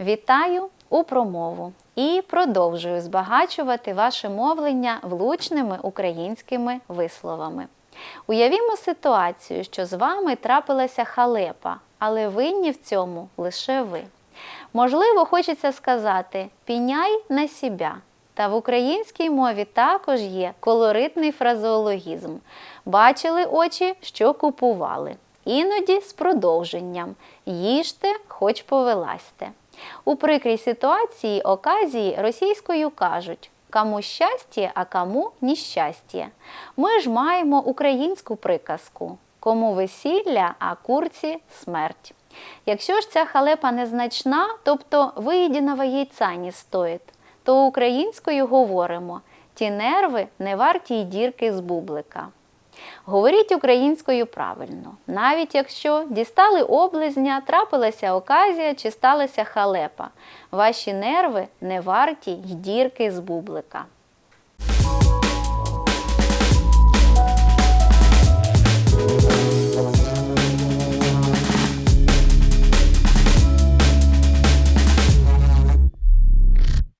Вітаю у промову і продовжую збагачувати ваше мовлення влучними українськими висловами. Уявімо ситуацію, що з вами трапилася халепа, але винні в цьому лише ви. Можливо, хочеться сказати піняй на себя. Та в українській мові також є колоритний фразеологізм. Бачили очі, що купували. Іноді з продовженням їжте, хоч повеласте. У прикрій ситуації оказії російською кажуть кому щастя, а кому ніщастя. Ми ж маємо українську приказку кому весілля, а курці смерть. Якщо ж ця халепа незначна, тобто виїденого яйця не стоїть, то українською говоримо ті нерви не варті й дірки з бублика. Говоріть українською правильно, навіть якщо дістали облизня, трапилася оказія чи сталася халепа. Ваші нерви не варті й дірки з бублика.